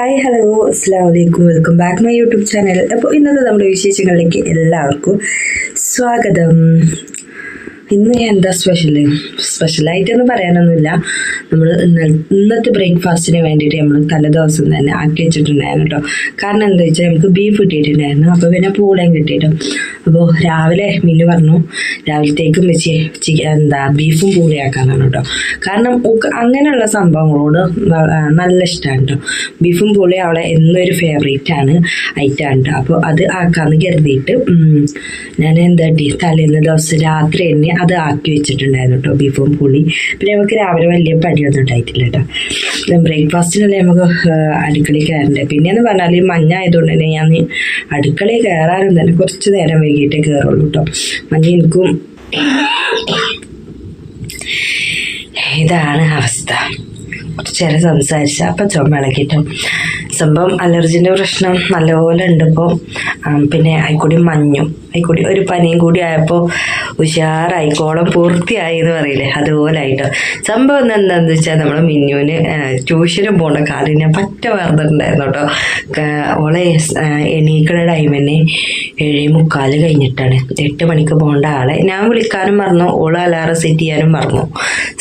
Hi hello അസ്സാം വലൈക്കും welcome back my YouTube channel അപ്പോൾ ഇന്നത്തെ നമ്മുടെ വിശേഷങ്ങളിലേക്ക് എല്ലാവർക്കും സ്വാഗതം. ഇന്ന് എന്താ സ്പെഷ്യൽ സ്പെഷ്യൽ സ്പെഷ്യലായിട്ടൊന്നും പറയാനൊന്നുമില്ല. നമ്മൾ ഇന്നത്തെ ബ്രേക്ക്ഫാസ്റ്റിന് വേണ്ടിയിട്ട് നമ്മൾ തലേദിവസം തന്നെ ആക്കി വെച്ചിട്ടുണ്ടായിരുന്നു കേട്ടോ കാരണം എന്താ വെച്ചാൽ നമുക്ക് ബീഫ് കിട്ടിയിട്ടുണ്ടായിരുന്നു. അപ്പോൾ പിന്നെ പൂളയും കിട്ടിയിട്ടു. അപ്പോൾ രാവിലെ മിന്നു പറഞ്ഞു രാവിലത്തേക്കും വെച്ച് എന്താ ബീഫും പൂളയാക്കാനാണ് കേട്ടോ കാരണം അങ്ങനെയുള്ള സംഭവങ്ങളോട് നല്ല ഇഷ്ടമാണ് കേട്ടോ ബീഫും പൂളയും അവളെ എന്നൊരു ഫേവറേറ്റ് ആണ് ഐറ്റാണ് കേട്ടോ അപ്പോൾ അത് ആക്കാന്ന് കരുതിയിട്ട് ഞാൻ എന്താ തലേന്ന് ദിവസം രാത്രി തന്നെ അത് ആക്കി വെച്ചിട്ടുണ്ടായിരുന്നു കേട്ടോ ബീഫും പുളി പിന്നെ നമുക്ക് രാവിലെ വലിയ പണിയൊന്നും ഉണ്ടായിട്ടില്ല കേട്ടോ. ബ്രേക്ക്ഫാസ്റ്റിനല്ലേ നമുക്ക് അടുക്കളയിൽ കയറണ്ടേ? പിന്നെയെന്ന് പറഞ്ഞാൽ ഈ മഞ്ഞ ആയതുകൊണ്ട് തന്നെ ഞാൻ അടുക്കളയിൽ കയറാനും തന്നെ കുറച്ച് നേരം വൈകിട്ടേ കയറുള്ളൂ കേട്ടോ. മഞ്ഞ എനിക്കും ഇതാണ് അവസ്ഥ. കുറച്ച് നേരം സംസാരിച്ച അപ്പം ചുമ സംഭവം അലർജിന്റെ പ്രശ്നം നല്ലപോലെ ഉണ്ട് പിന്നെ അയിക്കൂടി മഞ്ഞും അയിക്കൂടി ഒരു പനിയും കൂടി ആയപ്പോൾ ഉഷാറായിക്കോളം പൂർത്തിയായി എന്ന് പറയില്ലേ അതുപോലെ ആയിട്ടോ സംഭവം എന്താണെന്ന് വെച്ചാൽ നമ്മൾ മിന്നുവിന് ട്യൂഷന് പോകേണ്ട ഞാൻ പറ്റ വേർതിട്ടുണ്ടായിരുന്നു കേട്ടോ. ഓളെ എണീക്കണ ടൈം ഏഴേ മുക്കാൽ കഴിഞ്ഞിട്ടാണ്. എട്ട് മണിക്ക് പോകേണ്ട ആളെ. ഞാൻ വിളിക്കാനും മറന്നു ഓൾ അലാറം സെറ്റ് ചെയ്യാനും മറന്നു.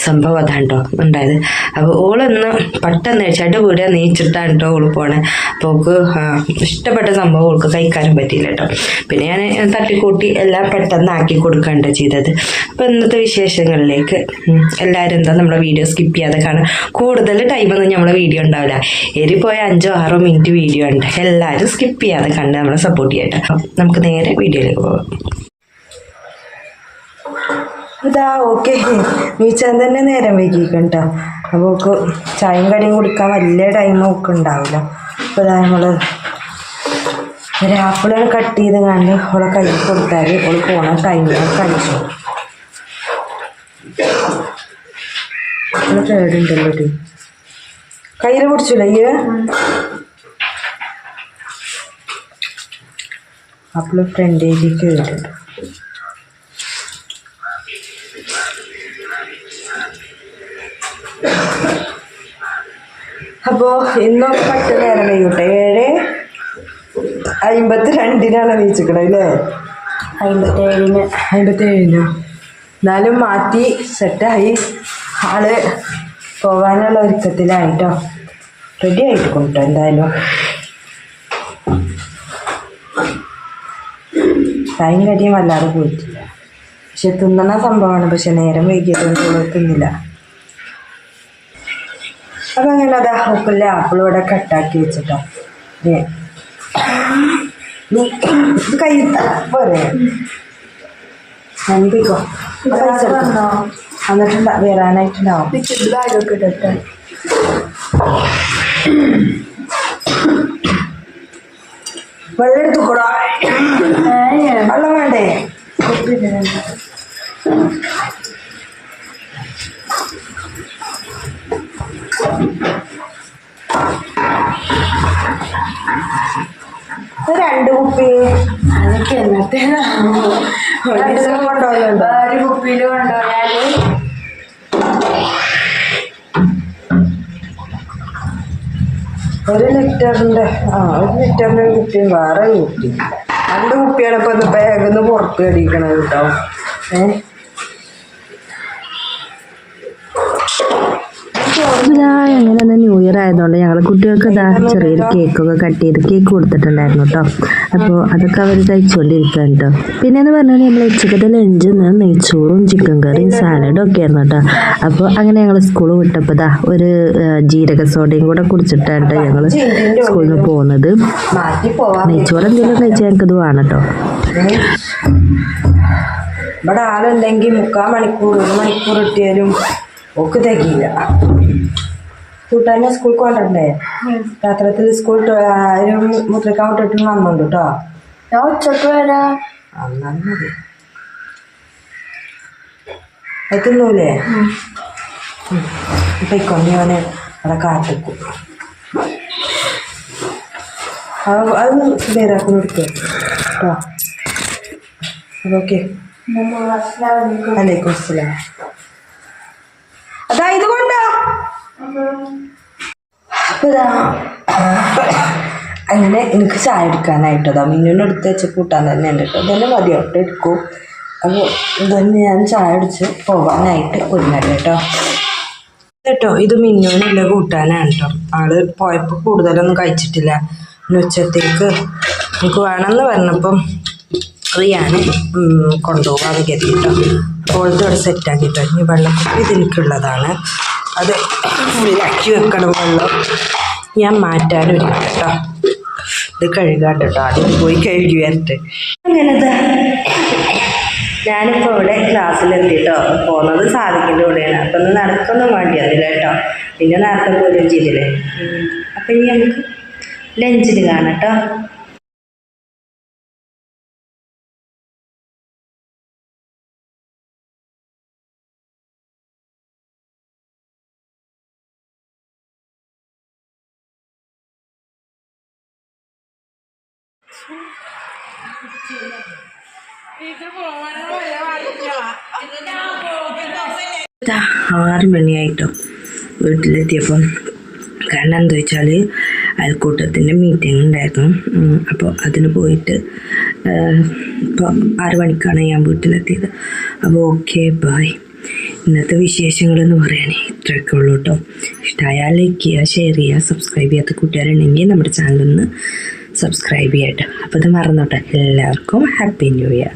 സംഭവം അതാണ് കേട്ടോ ഉണ്ടായത്. അപ്പോൾ ഓളൊന്ന് പെട്ടെന്ന് ചട് വീട് നീച്ചിട്ടാണ് കേട്ടോ ഓൾ പോണേ അപ്പോൾ അവൾക്ക് ഇഷ്ടപ്പെട്ട സംഭവം ഓൾക്ക് കഴിക്കാനും പറ്റിയില്ല കേട്ടോ. പിന്നെ ഞാൻ തട്ടിക്കൂട്ടി എല്ലാം പെട്ടെന്ന് ആക്കി കൊടുക്കുകയാണ് ചെയ്തത്. അപ്പോൾ ഇന്നത്തെ വിശേഷങ്ങളിലേക്ക് എല്ലാവരും എന്താ നമ്മുടെ വീഡിയോ സ്കിപ്പ് ചെയ്യാതെ കാണാം കൂടുതൽ ടൈമൊന്നും നമ്മളെ വീഡിയോ ഉണ്ടാവില്ല. എരി പോയ അഞ്ചോ ആറോ മിനിറ്റ് വീഡിയോ ഉണ്ട്. എല്ലാവരും സ്കിപ്പ് ചെയ്യാതെ കണ്ട് നമ്മളെ സപ്പോർട്ട് ചെയ്യട്ടെ. നമുക്ക് നേരെ വീഡിയോയിലേക്ക് പോകാം. ഇതാ ഓക്കെ നീച്ചാൻ തന്നെ നേരം വൈകിക്കട്ടോ അപ്പോൾ നമുക്ക് ചായയും കടിയും കുടിക്കാൻ വലിയ ടൈം ഒക്കെ ഉണ്ടാവില്ല. അപ്പോൾ ഇതാ നമ്മൾ ഒരു കട്ട് ചെയ്ത് കണ്ട് അവളെ കയ്യിൽ കൊടുത്താൽ അവൾ പോണ ടൈമിൽ കഴിച്ചു അവളെ കേടുണ്ടല്ലോ ടീ. കയ്യിൽ പിടിച്ചില്ല ഈ? ആപ്പിൾ ഫ്രണ്ടിലേക്ക് കേടുണ്ട് അപ്പോൾ ഇന്നും പത്ത് നേരം കഴിയൂട്ടെ ഏഴ് അമ്പത്തി രണ്ടിനാണ് വീച്ചിക്കണത് അല്ലേ? അമ്പത്തേഴിന്. അമ്പത്തേഴിന്? എന്നാലും മാറ്റി സെറ്റായി. ആൾ പോകാനുള്ള ഒരുക്കത്തിലായിട്ടോ. റെഡി ആയിട്ട് കൊണ്ടോ എന്തായാലും. ടൈം കരിയും വല്ലാതെ പോയിട്ടില്ല. പക്ഷെ തിന്നണ സംഭവമാണ്. പക്ഷെ നേരം വൈകിയതുകൊണ്ട് തിന്നില്ല. അപ്പം അങ്ങനെ അതാ ഉപ്പില്ല ആപ്പിൾ ഇവിടെ കട്ടാക്കി വെച്ചിട്ടോ. ഇത് കൈ പോരെ. നന്ദിക്കോ വന്നോ? എന്നിട്ടുണ്ടാ വരാനായിട്ടുണ്ടാവും. വെള്ളം എടുത്തുകൂടാ. വെള്ളം വേണ്ടേ? രണ്ട് കുപ്പി. അതൊക്കെ എന്നത്തേനാ? ഒരു കുപ്പിയിൽ കൊണ്ടുപോയാൽ? ഒരു ലിറ്ററിന്റെ ആ ഒരു ലിറ്ററിന്റെ ഒരു കുപ്പി വേറെ ഒരു കുപ്പി. രണ്ട് കുപ്പിയാണ് ഇപ്പൊ ഇന്ന് ബാഗിൽ നിന്ന് പുറത്ത് കടിക്കണത് കേട്ടോ. ഏ? ഇതാ അങ്ങനെ ന്യൂ ഇയർ ആയതുകൊണ്ട് ഞങ്ങൾ കുട്ടികൾക്ക് ഇതാ ചെറിയൊരു കേക്കൊക്കെ കട്ട് ചെയ്ത് കേക്ക് കൊടുത്തിട്ടുണ്ടായിരുന്നു കേട്ടോ അപ്പോൾ അതൊക്കെ അവർ കഴിച്ചുകൊണ്ടിരിക്കുകയാണ് കേട്ടോ പിന്നെ എന്ന് പറഞ്ഞാൽ നമ്മൾ ഉച്ചക്കത്തെ ലഞ്ച് നെയ്ച്ചോറും ചിക്കൻ കറിയും സാലഡും ഒക്കെ ആയിരുന്നു കേട്ടോ അപ്പോൾ അങ്ങനെ ഞങ്ങൾ സ്കൂൾ വിട്ടപ്പോൾ ഇതാ ഒരു ജീരക സോഡയും കൂടെ കുടിച്ചിട്ടാണ് കേട്ടോ ഞങ്ങൾ സ്കൂളിൽ നിന്ന് പോകുന്നത് നെയ്ച്ചോറ് എന്തെങ്കിലും കഴിച്ചാൽ ഞങ്ങൾക്കത് വേണം കേട്ടോ ഇവിടെ ആളുണ്ടെങ്കിൽ മുക്കാൽ മണിക്കൂർ ഒരു മണിക്കൂർ കിട്ടിയാലും ഒക്കെ തികയില്ല കൂട്ടാനെ സ്കൂൾ കൊണ്ടല്ലേ രാത്രത്തിൽ സ്കൂൾ ഒരു മുദ്രക്കാൻ വിട്ടിട്ട് വന്നുണ്ട് കേട്ടോ ഞാൻ ഉച്ചയ്ക്ക് വരാ. എന്നാലും മതി. എത്തുന്നൂലേ ഇപ്പൊ ഇക്കൊണ്ടി അവനെ അവിടെ കാത്തിക്കും. അത് വേറാക്കി കൊടുക്കുക കേട്ടോ ഓക്കെ. അലൈക്കും അസ്സലാം. അതാ ഇത് കൊണ്ടോ അപ്പൊ ഇതാ അങ്ങനെ എനിക്ക് ചായ എടുക്കാനായിട്ടതാ മിന്നിനോട് എടുത്ത് വെച്ച് കൂട്ടാൻ തന്നെ ഉണ്ട് കേട്ടോ. ഇതന്നെ മതി ഒട്ട് എടുക്കൂ. അപ്പോൾ ഇതന്നെ ഞാൻ ചായ അടിച്ച് പോകാനായിട്ട് ഒരുങ്ങട്ടെ കേട്ടോ. കേട്ടോ ഇത് മിന്നുവിനുള്ള കൂട്ടാനാണ് കേട്ടോ. ആൾ പോയപ്പോൾ കൂടുതലൊന്നും കഴിച്ചിട്ടില്ല. ഉച്ചത്തേക്ക് എനിക്ക് വേണമെന്ന് പറഞ്ഞപ്പം അത് കൊണ്ടുപോകാതെ കരുതി കേട്ടോ. അപ്പോൾ ഇത് ഇവിടെ സെറ്റാക്കിട്ടോ ഇനി ഇത് ഇതിലേക്കുള്ളതാണ്. അത് ഫുള്ളാക്കി വെക്കണം വെള്ളം. ഞാൻ മാറ്റാനും കേട്ടോ. ഇത് കഴുകാണ്ട് കേട്ടോ. ആദ്യം പോയി കഴുകി വരട്ടെ. ഞാനിപ്പോൾ ഇവിടെ ക്ലാസ്സിലെത്തിയിട്ടോ പോകുന്നത് സാധിക്കിന്റെ കൂടെയാണ്. അപ്പം ഒന്ന് നടക്കൊന്നും വേണ്ടി അതില്ല കേട്ടോ. പിന്നെ നേരത്തെ പോലും ചെയ്തില്ലേ? അപ്പം ഇനി നമുക്ക് ലഞ്ചിന് കാണാം കേട്ടോ. ആറ് മണിയായിട്ടോ വീട്ടിലെത്തിയപ്പം കാരണം എന്താ വെച്ചാൽ അയൽക്കൂട്ടത്തിന്റെ മീറ്റിംഗ് ഉണ്ടായിരുന്നു. അപ്പോൾ അതിന് പോയിട്ട് ഇപ്പോൾ ആറ് മണിക്കാണ് ഞാൻ വീട്ടിലെത്തിയത്. അപ്പോൾ ഓക്കെ ബായ് ഇന്നത്തെ വിശേഷങ്ങളെന്ന് പറയാൻ ഇത്രയൊക്കെ ഉള്ളൂ കേട്ടോ. ഇഷ്ടമായാൽ ലൈക്ക് ചെയ്യുക ഷെയർ ചെയ്യുക സബ്സ്ക്രൈബ് ചെയ്യാത്ത കൂട്ടുകാരുണ്ടെങ്കിൽ നമ്മുടെ ചാനലൊന്ന് സബ്സ്ക്രൈബ് ചെയ്യട്ടെ. അപ്പോൾ ഇത് മറന്നോട്ടെ. എല്ലാവർക്കും ഹാപ്പി ന്യൂ ഇയർ